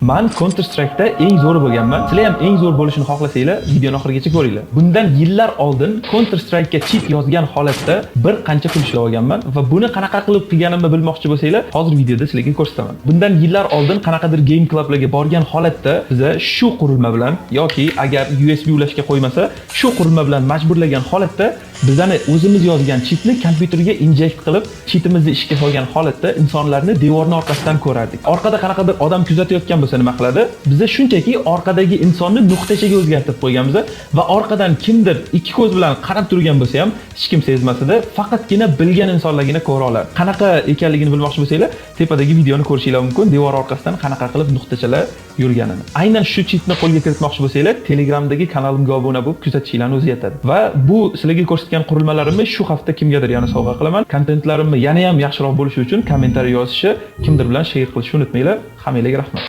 Man Counter Strike'da eng zo'ri bo'lganman. Sizlar ham eng zo'r bo'lishini xohlasanglar, videoni oxirigacha ko'ringlar. Bundan yillar oldin Counter Strike'ga cheat yozgan holatda bir qancha pul ishlab olganman va buni qanaqa qilib qilganimni bilmoqchi bo'lsanglar, hozir videoda sizlarga ko'rsataman. Bundan yillar oldin qanaqadir game clublarga borgan holatda biza shu qurilma bilan yoki agar USB ulashga qo'ymasa, shu qurilma bilan majburlagan holatda bizani o'zimiz yozgan cheatni kompyuterga inject qilib, cheatimizni ishga solgan holatda insonlarni devorni orqasidan ko'rardik. Orqada qanaqadir odam kuzatayotgan bo'lsa nima qiladi? Biza shunchaki orqadagi insonni nuqtachaga o'zgartirib qo'yganmiz va orqadan kimdir ikki ko'z bilan qarab turgan bo'lsa ham hech kim sezmasada faqatgina bilgan insonlargina ko'ra oladi. Qanaqa ekanligini bilmoqchi bo'lsanglar, tepadagi videoni ko'rishinglar mumkin. Devor orqasidan qanaqa qilib nuqtachalar yurganini. Aynan shu chitni qo'lga kiritmoqchi bo'lsanglar, Telegramdagi kanalimga obuna bo'lib kuzatishinglarni o'zi yetadi. Va bu sizlarga ko'rsatgan qurilmalarimni shu hafta kimgadir yana sovg'a qilaman. Kontentlarimni yana ham yaxshiroq bo'lishi uchun kommentariy yozishni, kimdir bilan share qilishni unutmanglar. Hammanglarga rahmat.